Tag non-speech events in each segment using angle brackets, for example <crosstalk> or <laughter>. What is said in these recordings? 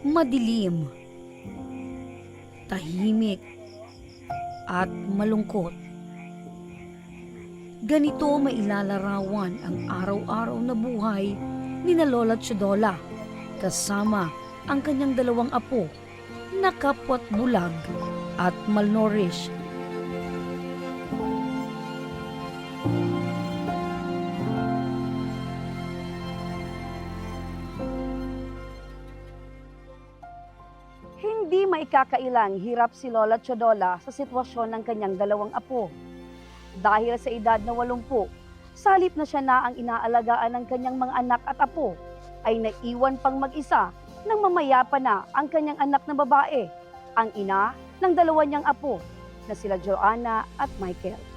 madilim, tahimik, at malungkot. Ganito mailalarawan ang araw-araw na buhay ni na Lola Chodola kasama ang kanyang dalawang apo na kapwa't bulag at malnourished. Hindi maikakailang hirap si Lola Chodola sa sitwasyon ng kanyang dalawang apo. Dahil sa edad na 80, salip na siya na ang inaalagaan ng kanyang mga anak at apo, ay naiwan pang mag-isa nang mamayapa na ang kanyang anak na babae, ang ina ng dalawa niyang apo na sila Joanna at Michael.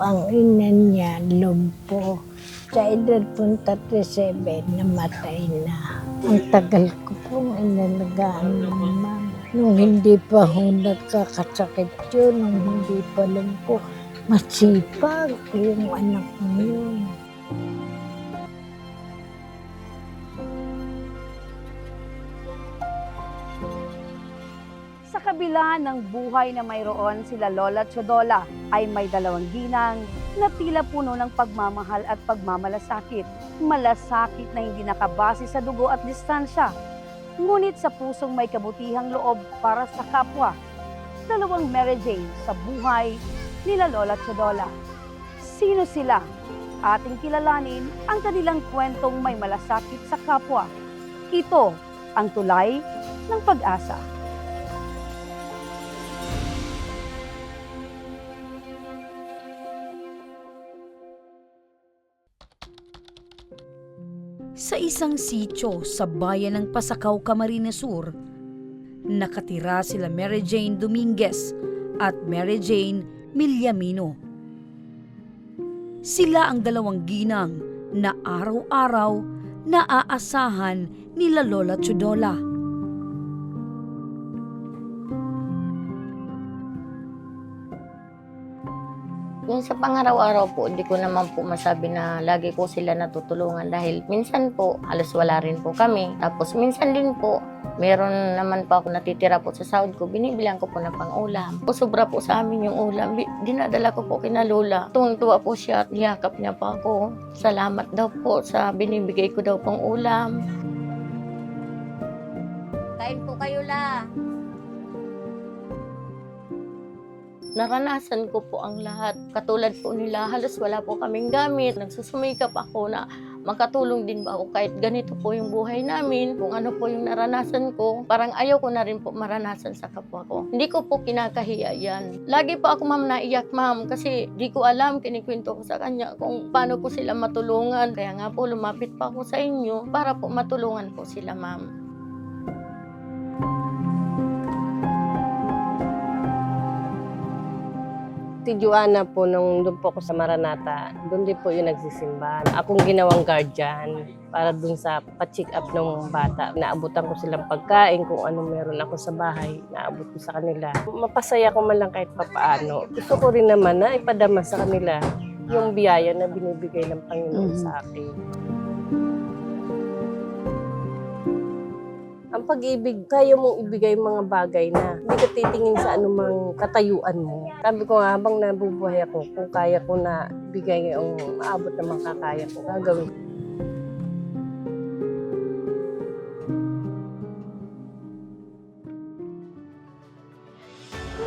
Ang ina niya, lumpo. Sa edad pong 37, namatay na. Ang tagal ko pong inalagaan ng mama. Nung hindi pa ho nagkakasakit yun, nung hindi pa lumpo, masipag yung anak niyo. Sa kabila ng buhay na mayroon sila Lola Chodola ay may dalawang ginang na tila puno ng pagmamahal at pagmamalasakit. Malasakit na hindi nakabase sa dugo at distansya. Ngunit sa pusong may kabutihang loob para sa kapwa. Dalawang Mary Jane sa buhay nila Lola Chodola. Sino sila? Ating kilalanin ang kanilang kwentong may malasakit sa kapwa. Ito ang tulay ng pag-asa. Sa isang sityo sa bayan ng Pasakaw, Camarines Sur, nakatira sila Mary Jane Dominguez at Mary Jane Milyamino. Sila ang dalawang ginang na araw-araw naaasahan nila Lola Chudola. Yung sa pangaraw-araw po, hindi ko naman po masabi na lagi ko sila natutulungan dahil minsan po, halos wala rin po kami. Tapos minsan din po, meron naman pa ako natitira po sa sahod ko, binibilang ko po ng pang-ulam. Po, sobra po sa amin yung ulam. Dinadala ko po kina Lola. Tuwang-tuwa po siya niyakap niya pa ako. Salamat daw po sa binibigay ko daw pang ulam. Kain po kayo la. Naranasan ko po ang lahat. Katulad po nila, halos wala po kaming gamit. Nagsusumikap ako na makatulong din ba ako kahit ganito po yung buhay namin. Kung ano po yung naranasan ko, parang ayaw ko na rin po maranasan sa kapwa ko. Hindi ko po kinakahiya yan. Lagi po ako ma'am naiyak ma'am kasi di ko alam, kinikwento ko sa kanya kung paano ko sila matulungan. Kaya nga po lumapit pa ako sa inyo para po matulungan po sila ma'am. Si Joanna po, nung doon po ako sa Maranata, doon din po yung nagsisimba. Akong ginawang guardian para doon sa pa-check up ng bata. Naabutan ko silang pagkain, kung ano meron ako sa bahay, naabot ko sa kanila. Mapasaya ko man lang kahit papaano. Gusto ko rin naman na ipadama sa kanila yung biyaya na binibigay ng Panginoon Mhm. sa akin. Ang pag-ibig, kaya mong ibigay mga bagay na hindi ka titingin sa anumang katayuan mo. Sabi ko nga, habang nabubuhay ako, kung kaya ko na bigay ang maabot na makakaya ko, gagawin ko.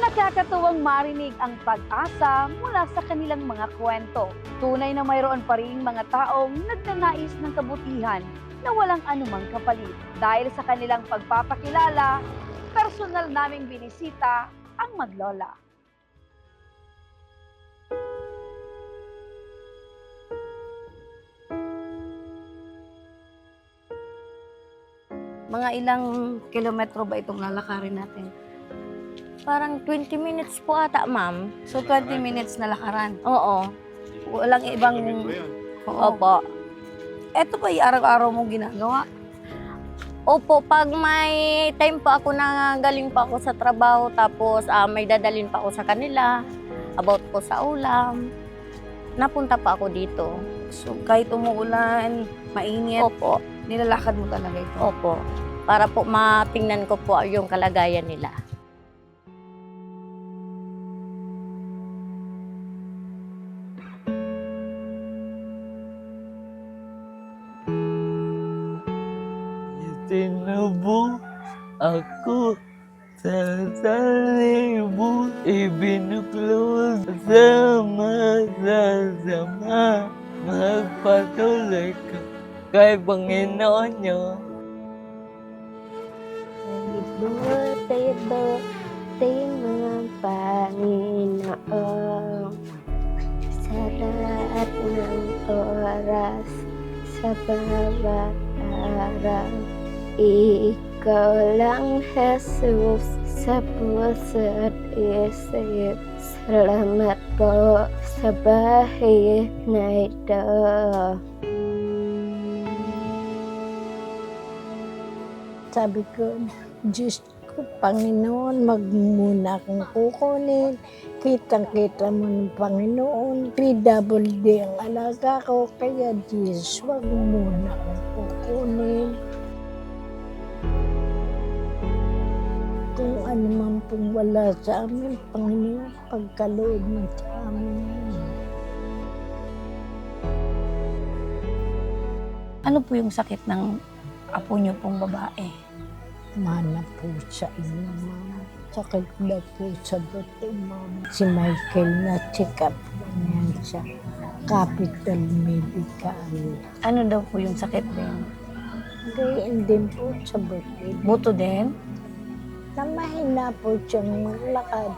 Nakakatuwang marinig ang pag-asa mula sa kanilang mga kwento. Tunay na mayroon pa rin mga taong nagnanais ng kabutihan na walang anumang kapalit. Dahil sa kanilang pagpapakilala, personal naming binisita ang maglola. Mga ilang kilometro ba itong lalakarin natin? Parang 20 minutes po ata, ma'am. So 20 minutes na lakaran. Oo. Walang ibang... Oo. Opo. Ito ba yung araw-araw mong ginagawa? Opo, pag may time pa ako na galing pa ako sa trabaho, tapos ah, may dadalin pa ako sa kanila, about po sa ulam. Napunta pa ako dito. So kahit umuulan, mainit, Opo, nilalakad mo talaga ito. opo. Para po matingnan ko po yung kalagayan nila. Ako sa salibo Ibinuklod sa masasama Magpatuloy ka. Kay Panginoon niyo Buti, buti mga Panginoon. Sa lahat ng oras, sa bawat araw Ikaw lang, Jesus, sa puso at isip Salamat po sa bahay na ito Sabi ko, Diyos ko, Panginoon, magmuna akong kukunin. Kitang-kita mo ng Panginoon. PWD ang alaga ko, kaya Diyos, wag muna akong kukunin. Kung ano man pong wala sa amin, Panginoon, pagkaloob mo sa amin. Ano po yung sakit ng apo niyo pong babae? Mana po sa inyo, mama. Sakit na po sa buto, mama. Si Michael na check up niyan sa Capital Medical. Ano daw po yung sakit din? Gayon din po sa buto. Buto din? Na mahina po siyang maglakad.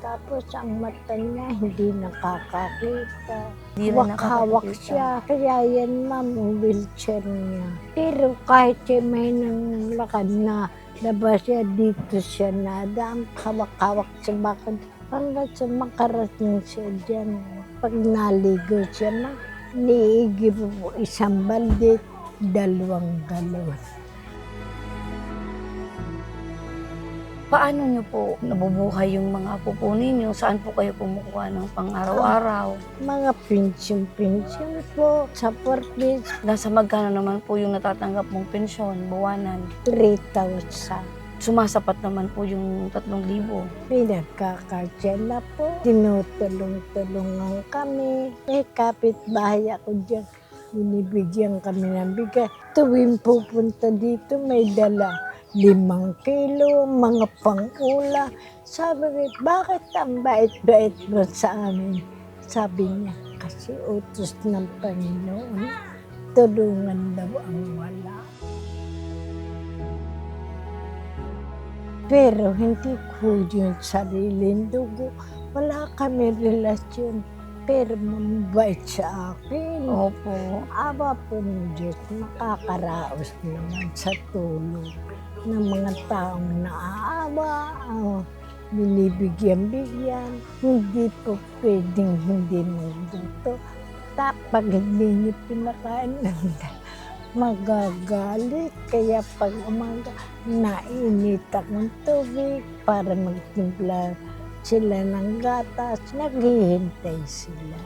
Tapos ang mata niya hindi nakakakita. Di rin Hawak-hawak nakakakita. siya. Kaya yan, ma'am, ang wheelchair niya. Pero kahit siya may nang lakad na labas siya, dito siya nadaan. Hawak-hawak sa bakod. Hanggang sa makarating siya dyan. Pag naligo siya na, niigi po isang balde, dalawang galon. Paano niyo po nabubuhay yung mga apo po ninyo? Saan po kayo kumukuha ng pang-araw-araw? Mga pension-pension po sa Portis, Nasa magkano naman po yung natatanggap mong pensyon, buwanan? 3,000. Sumasapat naman po yung 3,000. Pinagkakasya na po. Tinutulong-tulungan kami. May kapitbahay ako dyan. Binibigyan kami ng bigas. Tuwing pupunta dito, may dala limang kilo, mga pang-ula. Sabi ko, bakit ang bait-bait mo sa amin? Sabi niya, kasi utos ng Panginoon, tulungan daw ang wala. Pero hindi ko yung sariling dugo. Wala kami relasyon. Pero mabait sa akin. Opo. Aba po ng Diyos, makakaraos naman sa tulong ng mga taong naaawa, ang binibigyan-bigyan. Hindi po pwedeng hindi magduto. Tapag hindi niyo pinakain <laughs> magagalit. Kaya pag umaga, nainit akong tubig para magtimpla sila ng gatas. Naghihintay sila.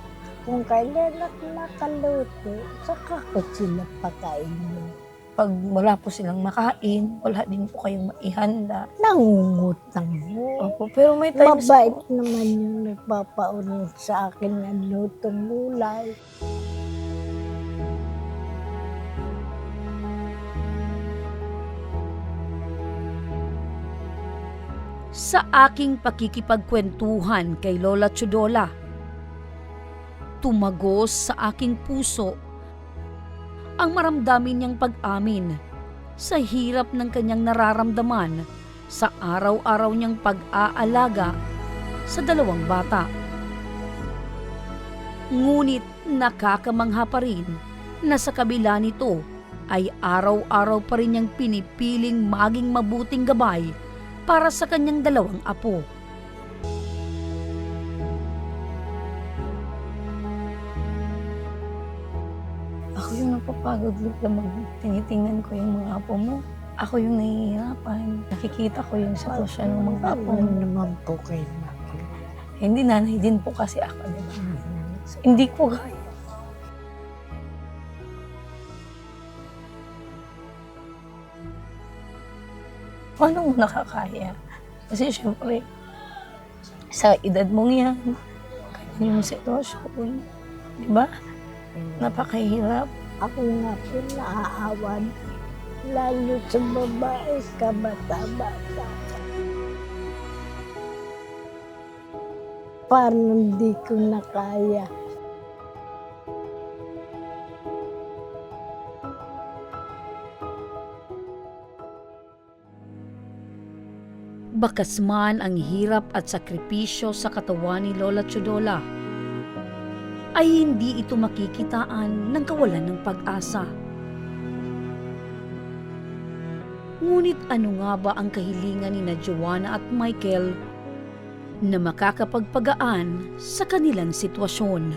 Kung kailan ako nakaluto, saka ko sila pakainin. Pag wala po silang makain, wala din po kayong maihanda. Nangungutang mo. Opo, pero may times Mabait po. naman yung nagpapaunong sa akin ng lutong gulay. sa aking pakikipagkwentuhan kay Lola Chudola. Tumagos sa aking puso ang maramdamin niyang pag-amin sa hirap ng kanyang nararamdaman sa araw-araw niyang pag-aalaga sa dalawang bata. Ngunit nakakamangha pa rin na sa kabila nito ay araw-araw pa rin niyang pinipiling maging mabuting gabay para sa kanyang dalawang apo. Yung napapagod lang mag tinitingnan ko yung mga apo mo. Ako yung nahihirapan. Nakikita ko yung sitwasyon ng mga apo mo. naman po kayo. Hindi nanay din po kasi ako, di ba? So, hindi ko kaya. Paano mo nakakaya? Kasi syempre, sa edad mong yan, ganyan yung sitwasyon. Di ba? Napakahirap. Ako nga po naaawan. Lalo sa babae, kabata-bata. Parang hindi ko na kaya. Bakas man ang hirap at sakripisyo sa katawan ni Lola Chodola, ay hindi ito makikitaan ng kawalan ng pag-asa. Ngunit ano nga ba ang kahilingan ni na Joanna at Michael na makakapagpagaan sa kanilang sitwasyon?